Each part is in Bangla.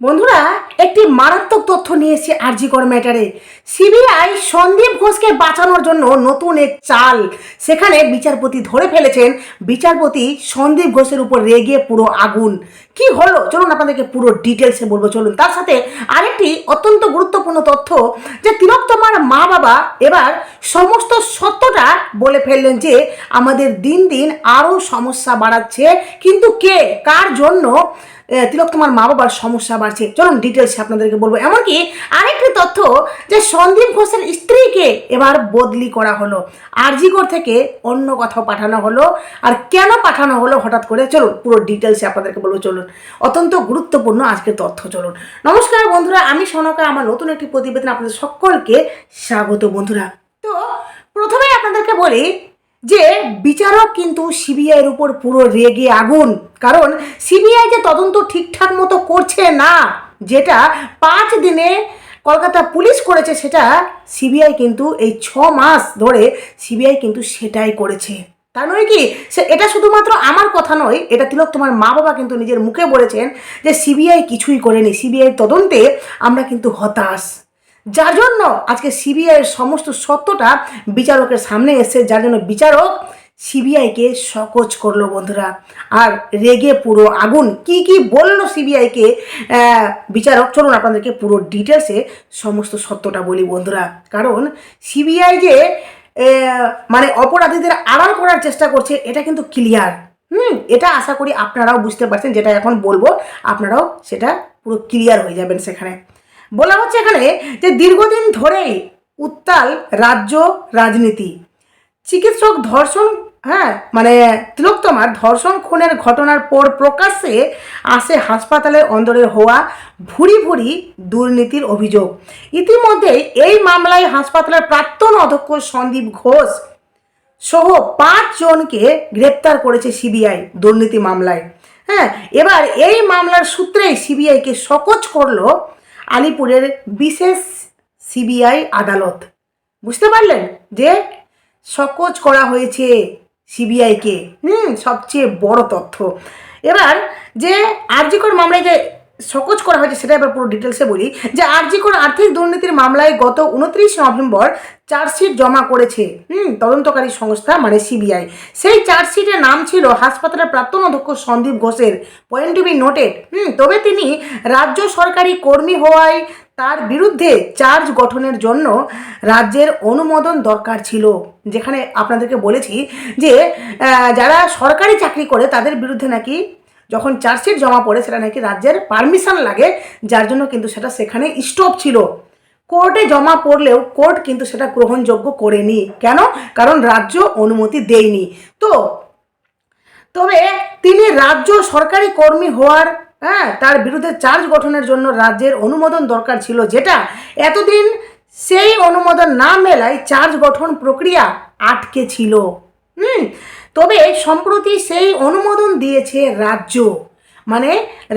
বন্ধুরা, একটি মারাত্মক তথ্য নিয়ে এসেছি আরজিকর ম্যাটারে। সিবিআই সন্দীপ ঘোষকে বাঁচানোর জন্য নতুন এক চাল। সেখানে বিচারপতি ধরে ফেলেছেন, বিচারপতি সন্দীপ ঘোষের উপর রেগে পুরো আগুন। কি হলো? চলুন আপনাদেরকে পুরো ডিটেলসে বলব, চলুন। তার সাথে আরেকটি অত্যন্ত গুরুত্বপূর্ণ তথ্য, যে তিলোত্তমার মা বাবা এবার সমস্ত সত্যটা বলে ফেললেন যে, আমাদের দিন দিন আরও সমস্যা বাড়াচ্ছে। কিন্তু কে? কার জন্য? তিলক তোমার মা বাবার সমস্যা বাড়ছে। চলুন ডিটেলসে আপনাদেরকে বলব। এমনকি আরেকটি তথ্য যে সন্দীপ ঘোষের স্ত্রীকে এবার বদলি করা হলো। আরজিকর থেকে অন্য কোথাও পাঠানো হলো। আর কেন পাঠানো হলো হঠাৎ করে? চলুন পুরো ডিটেলসে আপনাদেরকে বলব, চলুন। অত্যন্ত গুরুত্বপূর্ণ আজকের তথ্য, চলুন। নমস্কার বন্ধুরা, আমি সনকা, আমার নতুন একটি প্রতিবেদন আপনাদের সকলকে স্বাগত বন্ধুরা। তো প্রথমে আপনাদেরকে বলি যে বিচারক কিন্তু সিবিআইয়ের উপর পুরো রেগে আগুন। কারণ সিবিআই যে তদন্ত ঠিকঠাক মতো করছে না, যেটা পাঁচ দিনে কলকাতা পুলিশ করেছে, সেটা সিবিআই কিন্তু এই ছ মাস ধরে সিবিআই কিন্তু সেটাই করেছে। তা নয় কি? সে এটা শুধুমাত্র আমার কথা নয়, এটা তিলক তোমার মা বাবা কিন্তু নিজের মুখে বলেছেন যে সিবিআই কিছুই করেনি। সিবিআই তদন্তে আমরা কিন্তু হতাশ। যার জন্য আজকে সিবিআইয়ের সমস্ত সত্যটা বিচারকের সামনে এসে যার জন্য বিচারক সিবিআইকে সকোচ করল বন্ধুরা। আর রেগে পুরো আগুন। কি কি বলল সিবিআইকে? বিচারক, চলুন আপনাদেরকে পুরো ডিটেলসে সমস্ত সত্যটা বলি বন্ধুরা। কারণ সিবিআই যে মানে অপরাধীদের আড়াল করার চেষ্টা করছে, এটা কিন্তু ক্লিয়ার হুম, এটা আশা করি আপনারাও বুঝতে পারছেন, যেটা এখন বলব, আপনারাও সেটা পুরো ক্লিয়ার হয়ে যাবেন সেখানে। বলা হচ্ছে এখানে যে দীর্ঘদিন ধরেই উত্তাল রাজ্য রাজনীতি। চিকিৎসক ধর্ষণ হ্যাঁ মানে তিলোত্তমার ধর্ষণ খুনের ঘটনার পর প্রকাশ্যে আসে হাসপাতালের অন্দরে হওয়া ভুরি ভুরি দুর্নীতির অভিযোগ। ইতিমধ্যেই এই মামলায় হাসপাতালের প্রাক্তন অধ্যক্ষ সন্দীপ ঘোষ সহ পাঁচ জনকে গ্রেপ্তার করেছে সিবিআই দুর্নীতি মামলায়। হ্যাঁ এবার এই মামলার সূত্রেই সিবিআইকে সকোচ করল আলিপুরের বিশেষ সিবিআই আদালত। বুঝতে পারলেন যে সকোচ করা হয়েছে সিবিআইকে? হুম, সবচেয়ে বড় তথ্য। এবার যে আর্যকর মামলায় যে সকোচ করা হয়েছে, সেটা এবার পুরো ডিটেলসে বলি, যে আরজিকর আর্থিক দুর্নীতির মামলায় গত উনত্রিশ নভেম্বর চার্জশিট জমা করেছে, হুম, তদন্তকারী সংস্থা মানে সিবিআই। সেই চার্জশিটের নাম ছিল হাসপাতালের প্রাক্তন অধ্যক্ষ সন্দীপ ঘোষের point to be noted hmm, তবে তিনি রাজ্য সরকারি কর্মী হওয়ায় তার বিরুদ্ধে চার্জ গঠনের জন্য রাজ্যের অনুমোদন দরকার ছিল। যেখানে আপনাদেরকে বলেছি যে যারা সরকারি চাকরি করে তাদের বিরুদ্ধে নাকি যখন চার্জশিট জমা পড়ে, সেটা নাকি রাজ্যের পারমিশন লাগে, যার জন্য কিন্তু সেটা সেখানে স্টপ ছিল। কোর্টে জমা পড়লেও কোর্ট কিন্তু সেটা গ্রহণযোগ্য করেনি। কেন? কারণ রাজ্য অনুমতি দেয়নি। তো, তবে তিনি রাজ্য সরকারি কর্মী হওয়ার হ্যাঁ তার বিরুদ্ধে চার্জ গঠনের জন্য রাজ্যের অনুমোদন দরকার ছিল, যেটা এতদিন সেই অনুমোদন না মেলায় চার্জ গঠন প্রক্রিয়া আটকে ছিল। হুম? তবে সম্প্রতি সেই অনুমোদন দিয়েছে রাজ্য। মানে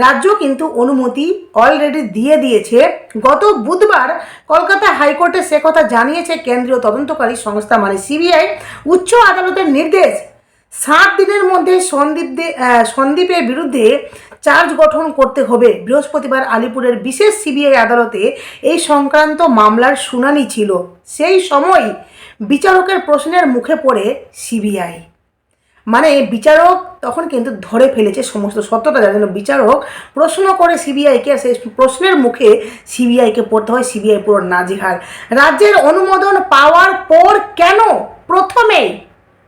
রাজ্য কিন্তু অনুমতি অলরেডি দিয়ে দিয়েছে। গত বুধবার কলকাতা হাইকোর্টে সে কথা জানিয়েছে কেন্দ্রীয় তদন্তকারী সংস্থা মানে সিবিআই। উচ্চ আদালতের নির্দেশ, সাত দিনের মধ্যে সন্দীপ সন্দীপের বিরুদ্ধে চার্জ গঠন করতে হবে। বৃহস্পতিবার আলিপুরের বিশেষ সিবিআই আদালতে এই সংক্রান্ত মামলার শুনানি ছিল। সেই সময় বিচারকের প্রশ্নের মুখে পড়ে সিবিআই। মানে বিচারক তখন কিন্তু ধরে ফেলেছে সমস্ত সত্যটা, যার জন্য বিচারক প্রশ্ন করে সিবিআইকে সেই প্রশ্নের মুখে সিবিআইকে পড়তে হয়। সিবিআই পুরো নাজিহাল। রাজ্যের অনুমোদন পাওয়ার পর কেন? প্রথমেই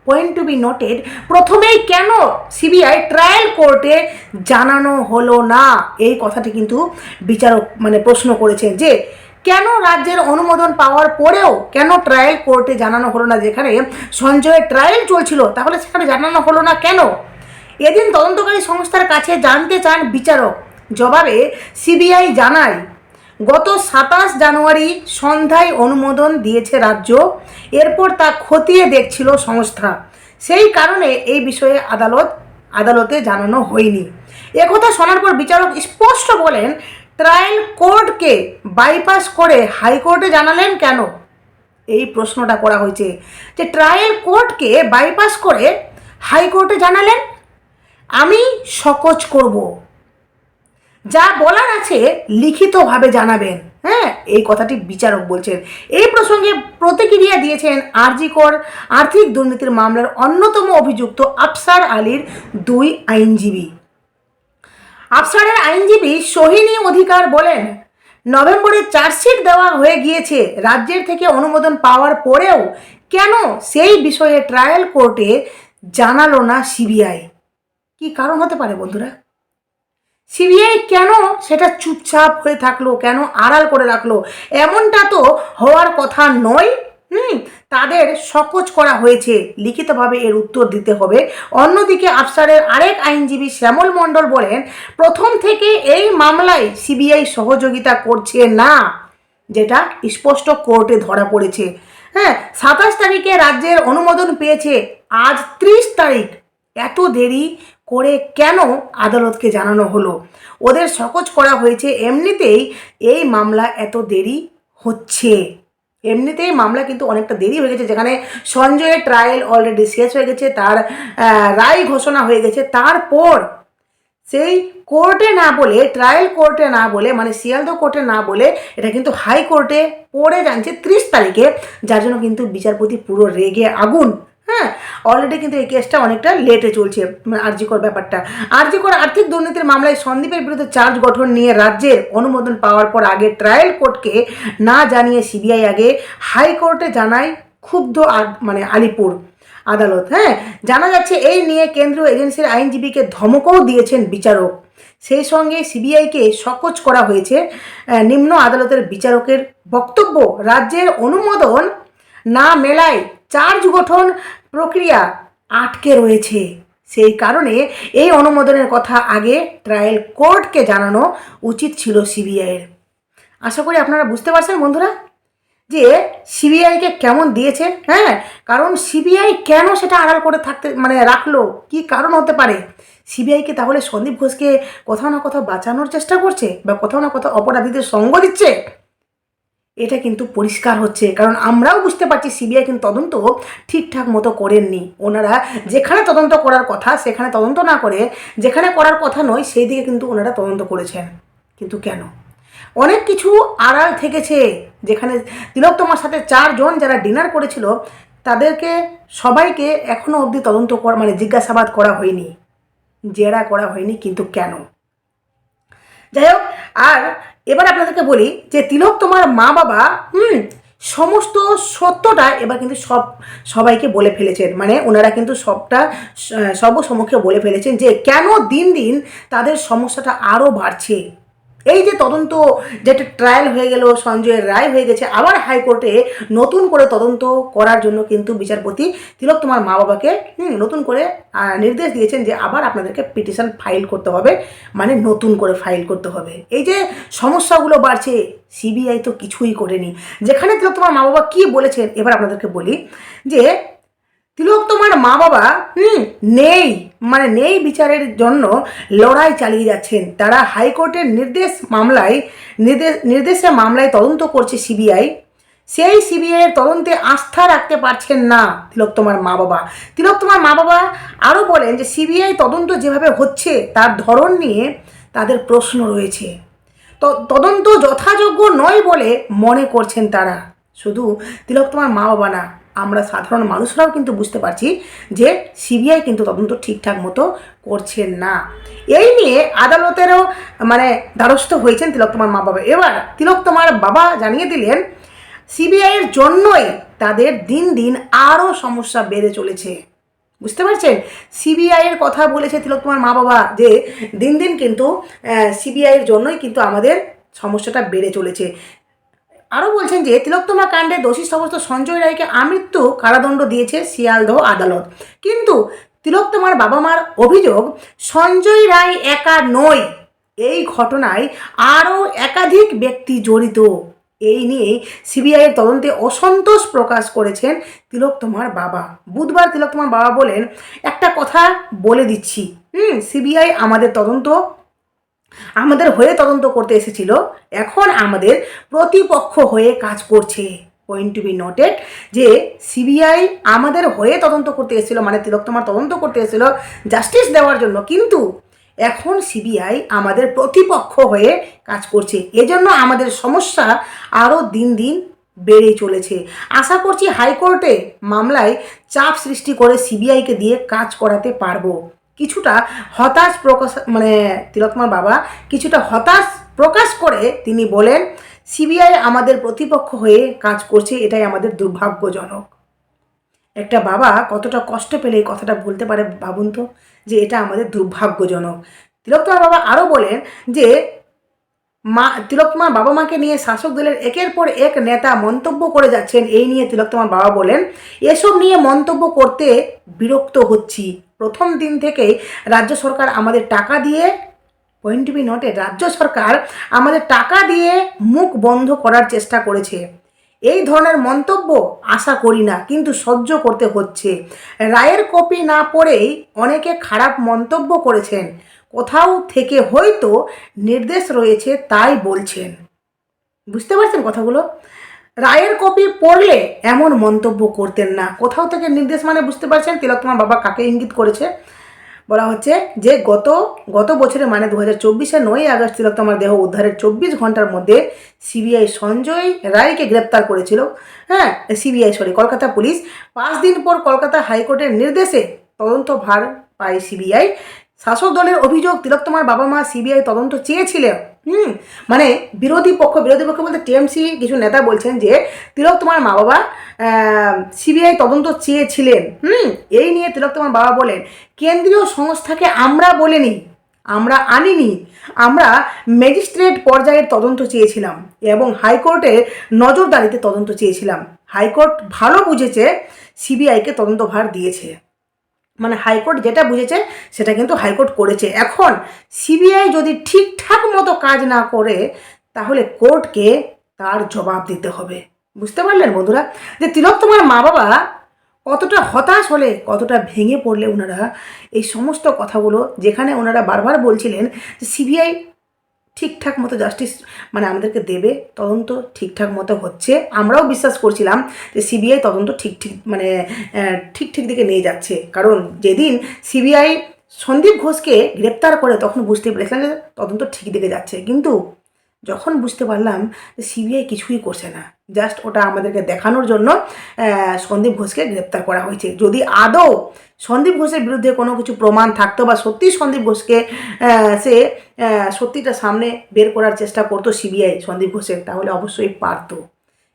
পয়েন্ট টু বি নোটেড প্রথমেই কেন সিবিআই ট্রায়াল কোর্টে জানানো হলো না? এই কথাটি কিন্তু বিচারক মানে প্রশ্ন করেছে যে কেন রাজ্যের অনুমোদন পাওয়ার পরেও কেন ট্রায়াল কোর্টে জানানো হলো না যেখানে সঞ্জয়ের ট্রায়াল চলছিল? তাহলে সেখানে জানানো হলো না কেন? এদিন তদন্তকারী সংস্থার কাছে জানতে চান বিচারক। জবাবে সিবিআই জানায়, গত সাতাশ জানুয়ারি সন্ধ্যায় অনুমোদন দিয়েছে রাজ্য, এরপর তা খতিয়ে দেখছিল সংস্থা। সেই কারণে এই বিষয়ে আদালত, আদালতে জানানো হয়নি। একথা শোনার পর বিচারক স্পষ্ট বলেন ট্রায়াল কোর্টকে বাইপাস করে হাইকোর্টে জানালেন কেন? এই প্রশ্নটা করা হয়েছে যে ট্রায়াল কোর্টকে বাইপাস করে হাইকোর্টে জানালেন, আমি সকোচ করব। যা বলার আছে লিখিতভাবে জানাবেন। হ্যাঁ এই কথাটি বিচারক বলছেন। এই প্রসঙ্গে প্রতিক্রিয়া দিয়েছেন আরজিকর আর্থিক দুর্নীতির মামলার অন্যতম অভিযুক্ত আফসার আলীর দুই আইনজীবী। আফসারের আইনজীবী সোহিনী অধিকার বলেন, নভেম্বরে চার্জশিট দেওয়া হয়ে গিয়েছে। রাজ্যের থেকে অনুমোদন পাওয়ার পরেও কেন সেই বিষয়ে ট্রায়াল কোর্টে জানালো না সিবিআই? কি কারণ হতে পারে বন্ধুরা? সিবিআই কেন সেটা চুপচাপ হয়ে থাকল, কেন আড়াল করে রাখল? এমনটা তো হওয়ার কথা নয়, হুম? তাদের সকোচ করা হয়েছে। লিখিতভাবে এর উত্তর দিতে হবে। অন্যদিকে আফসারের আরেক আইনজীবী শ্যামল মণ্ডল বলেন, প্রথম থেকে এই মামলায় সিবিআই সহযোগিতা করছে না। যেটা স্পষ্ট কোর্টে ধরা পড়েছে। হ্যাঁ সাতাশ তারিখে রাজ্যের অনুমোদন পেয়েছে। আজ ত্রিশ তারিখ। এত দেরি করে কেন আদালতকে জানানো হলো? ওদের সকোচ করা হয়েছে। এমনিতেই এই মামলা এত দেরি হচ্ছে। এমনিতেই মামলা কিন্তু অনেকটা দেরি হয়ে গেছে, যেখানে সঞ্জয়ের ট্রায়াল অলরেডি শেষ হয়ে গেছে, তার রায় ঘোষণা হয়ে গেছে, তারপর সেই কোর্টে না বলে ট্রায়াল কোর্টে না বলে মানে শিয়ালদহ কোর্টে না বলে, এটা কিন্তু হাই কোর্টে পড়ে জানছে ত্রিশ তারিখে, যার জন্য কিন্তু বিচারপতি পুরো রেগে আগুন। হ্যাঁ অলরেডি কিন্তু এই কেসটা অনেকটা লেটে চলছে আরজিকর ব্যাপারটা। আরজিকর আর্থিক দুর্নীতির মামলায় সন্দীপের বিরুদ্ধে চার্জ গঠন নিয়ে রাজ্যের অনুমোদন পাওয়ার পর আগে ট্রায়াল কোর্টকে না জানিয়ে সিবিআই আগে হাইকোর্টে জানায় ক্ষুব্ধ মানে আলিপুর আদালত। হ্যাঁ জানা যাচ্ছে এই নিয়ে কেন্দ্রীয় এজেন্সির আইনজীবীকে ধমকও দিয়েছেন বিচারক। সেই সঙ্গে সিবিআইকে সকোচ করা হয়েছে নিম্ন আদালতের বিচারকের বক্তব্য, রাজ্যের অনুমোদন না মেলায় চার্জ গঠন প্রক্রিয়া আটকে রয়েছে। সেই কারণে এই অনুমোদনের কথা আগে ট্রায়াল কোর্টকে জানানো উচিত ছিল সিবিআইয়ের। আশা করি আপনারা বুঝতে পারছেন বন্ধুরা যে সিবিআইকে কেমন দিয়েছে হ্যাঁ? কারণ সিবিআই কেন সেটা আড়াল করে থাকতে মানে রাখল? কি কারণ হতে পারে? সিবিআইকে তাহলে সন্দীপ ঘোষকে কোথাও না কোথাও বাঁচানোর চেষ্টা করছে? বা কোথাও না কোথাও অপরাধীদের সঙ্গ দিচ্ছে? এটা কিন্তু পরিষ্কার হচ্ছে। কারণ আমরাও বুঝতে পারছি সিবিআই কিন্তু তদন্ত ঠিকঠাক মতো করেননি। ওনারা যেখানে তদন্ত করার কথা, সেখানে তদন্ত না করে যেখানে করার কথা নয়, সেই দিকে কিন্তু ওনারা তদন্ত করেছেন। কিন্তু কেন? অনেক কিছু আড়াল থেকেছে, যেখানে তিলোত্তমার সাথে চারজন যারা ডিনার করেছিল, তাদেরকে সবাইকে এখনও অবধি তদন্ত করা মানে জিজ্ঞাসাবাদ করা হয়নি। জেরা করা হয়নি কিন্তু কেন? যাই হোক, আর এবার আপনাদেরকে বলি যে তিলক তোমার মা বাবা, হুম, সমস্ত সত্যটা এবার কিন্তু সব সবাইকে বলে ফেলেছেন। মানে ওনারা কিন্তু সবটা সর্বসমক্ষে বলে ফেলেছেন যে কেন দিন দিন তাদের সমস্যাটা আরও বাড়ছে? এই যে তদন্ত যেটা ট্রায়াল হয়ে গেল সঞ্জয়ের রায় হয়ে গেছে, আবার হাইকোর্টে নতুন করে তদন্ত করার জন্য কিন্তু বিচারপতি তিলক তোমার মা বাবাকে নতুন করে নির্দেশ দিয়েছেন যে আবার আপনাদেরকে পিটিশন ফাইল করতে হবে মানে নতুন করে ফাইল করতে হবে। এই যে সমস্যাগুলো বাড়ছে সিবিআই তো কিছুই করেনি। যেখানে তিলক তোমার মা বাবা কী বলেছেন, এবার আপনাদেরকে বলি যে তিলক তোমার মা বাবা, হুম, নেই মানে নেই বিচারের জন্য লড়াই চালিয়ে যাচ্ছেন। তারা হাইকোর্টের নির্দেশ মামলায়, নির্দেশ নির্দেশে মামলায় তদন্ত করছে সিবিআই। সেই সিবিআইয়ের তদন্তে আস্থা রাখতে পারছেন না তিলক তোমার মা বাবা। তিলক তোমার মা বাবা আরও বলেন যে সিবিআই তদন্ত যেভাবে হচ্ছে, তার ধরন নিয়ে তাদের প্রশ্ন রয়েছে। তদন্ত যথাযোগ্য নয় বলে মনে করছেন তারা। শুধু তিলক তোমার মা বাবা না আমরা সাধারণ মানুষরাও কিন্তু বুঝতে পারছি যে সিবিআই কিন্তু তদন্ত ঠিকঠাক মতো করছেন না। এই নিয়ে আদালতেরও মানে দ্বারস্থ হয়েছেন তিলক তোমার মা বাবা। এবার তিলক তোমার বাবা জানিয়ে দিলেন সিবিআইয়ের জন্যই তাদের দিন দিন আরও সমস্যা বেড়ে চলেছে। বুঝতে পারছেন? সিবিআইয়ের কথা বলেছে তিলক তোমার মা বাবা যে দিন দিন কিন্তু সিবিআইয়ের জন্যই কিন্তু আমাদের সমস্যাটা বেড়ে চলেছে। আরও বলছেন যে, তিলোত্তমা কাণ্ডে দোষী সমস্ত সঞ্জয় রায়কে আমৃত্যু কারাদণ্ড দিয়েছে শিয়ালদহ আদালত। কিন্তু তিলোত্তমার বাবা মার অভিযোগ, সঞ্জয় রায় একা নয়। এই ঘটনায় আরও একাধিক ব্যক্তি জড়িত। এই নিয়ে সিবিআইয়ের তদন্তে অসন্তোষ প্রকাশ করেছেন তিলোত্তমার বাবা। বুধবার তিলোত্তমার বাবা বলেন, একটা কথা বলে দিচ্ছি। হুম, সিবিআই আমাদের তদন্ত আমাদের হয়ে তদন্ত করতে এসেছিল। এখন আমাদের প্রতিপক্ষ হয়ে কাজ করছে। পয়েন্ট টু বি নোটেড যে সিবিআই আমাদের হয়ে তদন্ত করতে এসেছিল মানে তিলোত্তমার তদন্ত করতে এসেছিল জাস্টিস দেওয়ার জন্য। কিন্তু এখন সিবিআই আমাদের প্রতিপক্ষ হয়ে কাজ করছে। এজন্য আমাদের সমস্যা আরও দিন দিন বেড়ে চলেছে। আশা করছি হাইকোর্টে মামলায় চাপ সৃষ্টি করে সিবিআইকে দিয়ে কাজ করাতে পারব। কিছুটা হতাশ প্রকাশ মানে তিলকমার বাবা কিছুটা হতাশ প্রকাশ করে তিনি বলেন, সিবিআই আমাদের প্রতিপক্ষ হয়ে কাজ করছে, এটাই আমাদের দুর্ভাগ্যজনক। একটা বাবা কতটা কষ্ট পেলে এই কথাটা বলতে পারে ভাবুন তো, যে এটা আমাদের দুর্ভাগ্যজনক। তিলকমার বাবা আরও বলেন যে মা তিলকমার বাবা মাকে নিয়ে শাসক দলের একের পর এক নেতা মন্তব্য করে যাচ্ছেন। এই নিয়ে তিলকমার বাবা বলেন, এসব নিয়ে মন্তব্য করতে বিরক্ত হচ্ছি। প্রথম দিন থেকেই রাজ্য সরকার আমাদের টাকা দিয়ে পয়েন্ট বি নটে রাজ্য সরকার আমাদের টাকা দিয়ে মুখ বন্ধ করার চেষ্টা করেছে। এই ধরনের মন্তব্য আশা করি না, কিন্তু সহ্য করতে হচ্ছে। রায়ের কপি না পড়েই অনেকে খারাপ মন্তব্য করেছেন। কোথাও থেকে হয়তো নির্দেশ রয়েছে তাই বলছেন। বুঝতে পারছেন কথাগুলো? রায়ের কপি পড়লে এমন মন্তব্য করতেন না। কোথাও থেকে নির্দেশ মানে বুঝতে পারছেন? তিলক তোমার বাবা কাকে ইঙ্গিত করেছে? বলা হচ্ছে যে, গত গত বছরে মানে দু হাজার চব্বিশে নয় আগস্ট তিলক তোমার দেহ উদ্ধারের চব্বিশ ঘণ্টার মধ্যে সিবিআই সঞ্জয় রায়কে গ্রেপ্তার করেছিল। হ্যাঁ সিবিআই সরি কলকাতা পুলিশ। পাঁচ দিন পর কলকাতা হাইকোর্টের নির্দেশে তদন্ত ভার পায় সিবিআই। শাসক দলের অভিযোগ তিলোত্তমার বাবা মা সিবিআই তদন্ত চেয়েছিলেন হুম মানে বিরোধী পক্ষ বিরোধী পক্ষ বলতে টিএমসি কিছু নেতা বলছেন যে তিলোত্তমার মা বাবা সিবিআই তদন্ত চেয়েছিলেন। হুম, এই নিয়ে তিলোত্তমার বাবা বলেন, কেন্দ্রীয় সংস্থাকে আমরা বলিনি, আমরা আনিনি, আমরা ম্যাজিস্ট্রেট পর্যায়ের তদন্ত চেয়েছিলাম এবং হাইকোর্টের নজরদারিতে তদন্ত চেয়েছিলাম। হাইকোর্ট ভালো বুঝেছে, সিবিআইকে তদন্তভার দিয়েছে। মানে হাইকোর্ট যেটা বুঝেছে, সেটা কিন্তু হাইকোর্ট করেছে। এখন সিবিআই যদি ঠিকঠাক মতো কাজ না করে, তাহলে কোর্টকে তার জবাব দিতে হবে। বুঝতে পারলেন বন্ধুরা? যে তিলক তোমার মা বাবা কতটা হতাশ হলে, কতটা ভেঙে পড়লে ওনারা এই সমস্ত কথাগুলো, যেখানে ওনারা বারবার বলছিলেন যে সিবিআই ঠিকঠাক মতো জাস্টিস মানে আমাদেরকে দেবে, তদন্ত ঠিকঠাক মতো হচ্ছে। আমরাও বিশ্বাস করছিলাম যে সিবিআই তদন্ত ঠিক ঠিক মানে ঠিক ঠিক দিকে নিয়ে যাচ্ছে। কারণ যেদিন সিবিআই সন্দীপ ঘোষকে গ্রেপ্তার করে তখন বুঝতে পেরেছিলাম যে তদন্ত ঠিক দিকে যাচ্ছে। কিন্তু যখন বুঝতে পারলাম যে সিবিআই কিছুই করছে না জাস্ট ওটা আমাদেরকে দেখানোর জন্য সন্দীপ ঘোষকে গ্রেপ্তার করা হয়েছে। যদি আদৌ সন্দীপ ঘোষের বিরুদ্ধে কোনো কিছু প্রমাণ থাকতো বা সত্যি সন্দীপ ঘোষকে সে সত্যিটা সামনে বের করার চেষ্টা করতো সিবিআই সন্দীপ ঘোষের, তাহলে অবশ্যই পারতো।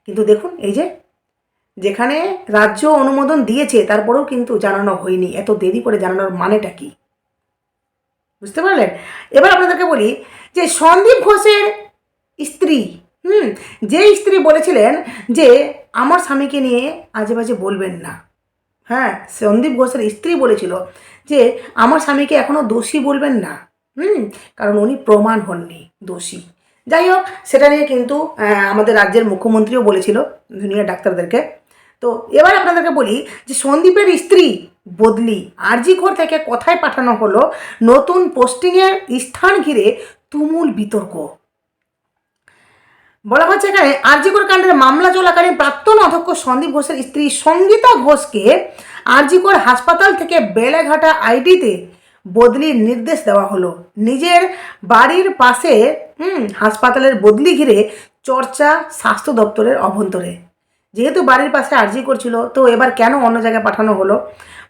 কিন্তু দেখুন, এই যে যেখানে রাজ্য অনুমোদন দিয়েছে, তারপরেও কিন্তু জানানো হয়নি। এত দেরি করে জানানোর মানেটা কি? বুঝতে পারলেন? এবার আপনাদেরকে বলি যে সন্দীপ ঘোষের স্ত্রী, হুম যে স্ত্রী বলেছিলেন যে আমার স্বামীকে নিয়ে আজে বাজে বলবেন না। হ্যাঁ সন্দীপ ঘোষের স্ত্রী বলেছিল যে আমার স্বামীকে এখনও দোষী বলবেন না। হুম, কারণ উনি প্রমাণ হননি, দোষী। যাই হোক, সেটা নিয়ে কিন্তু আমাদের রাজ্যের মুখ্যমন্ত্রীও বলেছিল জুনিয়র ডাক্তারদেরকে। তো এবার আপনাদেরকে বলি যে সন্দীপের স্ত্রী বদলি, আরজি ঘর থেকে কথায় পাঠানো হলো নতুন পোস্টিংয়ের স্থান ঘিরে তুমুল বিতর্ক। বলা হচ্ছে এখানে আরজিকর কাণ্ডের মামলা চলাকালীন প্রাক্তন অধ্যক্ষ সন্দীপ ঘোষের স্ত্রী সঙ্গীতা ঘোষকে আরজিকর হাসপাতাল থেকে বেলেঘাটা আইডিতে বদলির নির্দেশ দেওয়া হলো। নিজের বাড়ির পাশে, হুম, হাসপাতালের বদলি ঘিরে চর্চা স্বাস্থ্য দপ্তরের অভ্যন্তরে। যেহেতু বাড়ির পাশে আরজি করছিল তো এবার কেন অন্য জায়গায় পাঠানো হলো?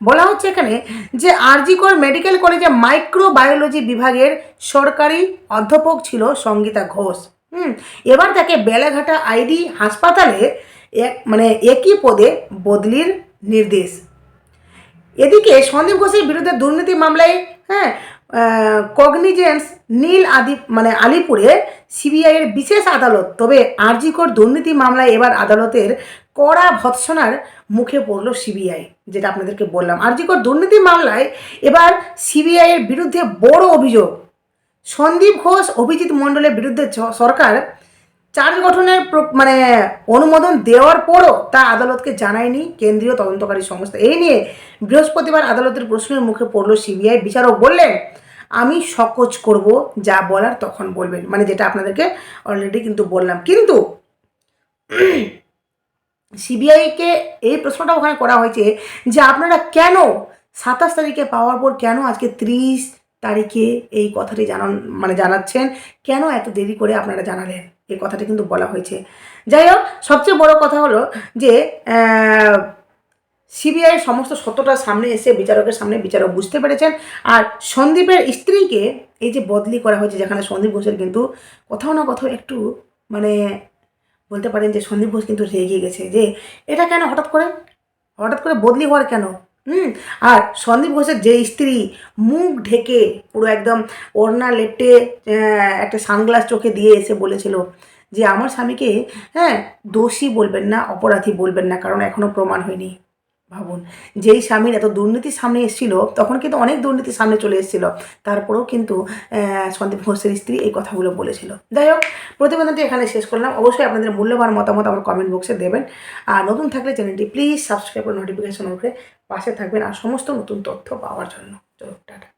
বলা হচ্ছে এখানে যে আরজিকর মেডিকেল কলেজে মাইক্রোবায়োলজি বিভাগের সরকারি অধ্যাপক ছিল সঙ্গীতা ঘোষ। হুম, এবার তাকে বেলাঘাটা আইডি হাসপাতালে এক মানে একই পদে বদলির নির্দেশ। এদিকে সন্দীপ ঘোষের বিরুদ্ধে দুর্নীতি মামলায় হ্যাঁ কগনিজেন্স নীল আদি মানে আলিপুরে সিবিআইয়ের বিশেষ আদালত, তবে আরজিকর দুর্নীতি মামলায় এবার আদালতের কড়া ভৎসনার মুখে পড়ল সিবিআই, যেটা আপনাদেরকে বললাম। আরজিকর দুর্নীতি মামলায় এবার সিবিআইয়ের বিরুদ্ধে বড় অভিযোগ সন্দীপ ঘোষ, অভিজিৎ মণ্ডলের বিরুদ্ধে সরকার চার্জ গঠনের মানে অনুমোদন দেওয়ার পরও তা আদালতকে জানায়নি কেন্দ্রীয় তদন্তকারী সংস্থা। এই নিয়ে বৃহস্পতিবার আদালতের প্রশ্নের মুখে পড়ল সিবিআই। বিচারক বললেন, আমি সকোচ করব, যা বলার তখন বলবেন। মানে যেটা আপনাদেরকে অলরেডি কিন্তু বললাম। কিন্তু সিবিআইকে এই প্রশ্নটা ওখানে করা হয়েছে যে আপনারা কেন সাতাশ তারিখে পাওয়ার পর কেন আজকে ত্রিশ তারিখে এই কথাটি জানান মানে জানাচ্ছেন। কেন এত দেরি করে আপনারা জানালেন? এই কথাটি কিন্তু বলা হয়েছে। যাই হোক, সবচেয়ে বড় কথা হলো যে সিবিআই সমস্ত সত্যটা সামনে এসে বিচারকের সামনে বিচারক বুঝতে পেরেছেন। আর সন্দীপের স্ত্রীকে এই যে বদলি করা হয়েছে, যেখানে সন্দীপ ঘোষের কিন্তু কোথাও না কোথাও একটু মানে বলতে পারেন যে সন্দীপ ঘোষ কিন্তু রেগে গেছে যে, এটা কেন হঠাৎ করে? হঠাৎ করে বদলি হওয়ার কেন? হুম, আর সন্দীপ ঘোষের যে স্ত্রী, মুখ ঢেকে পুরো একদম ওড়না লেপটে একটা সানগ্লাস চোখে দিয়ে এসে বলেছিল যে, আমার স্বামীকে হ্যাঁ দোষী বলবেন না, অপরাধী বলবেন না, কারণ এখনও প্রমাণ হয়নি। ভাবুন, যেই স্বামীর এত দুর্নীতির সামনে এসেছিল, তখন কিন্তু অনেক দুর্নীতির সামনে চলে এসেছিল। তারপরেও কিন্তু সন্দীপ ঘোষের স্ত্রী এই কথাগুলো বলেছিল। যাই হোক, প্রতিবেদনটি এখানে শেষ করলাম। অবশ্যই আপনাদের মূল্যবান মতামত আমার কমেন্ট বক্সে দেবেন। আর নতুন থাকলে চ্যানেলটি প্লিজ সাবস্ক্রাইব করে নোটিফিকেশন করে পাশে থাকবেন আর সমস্ত নতুন তথ্য পাওয়ার জন্য। তো টাটা।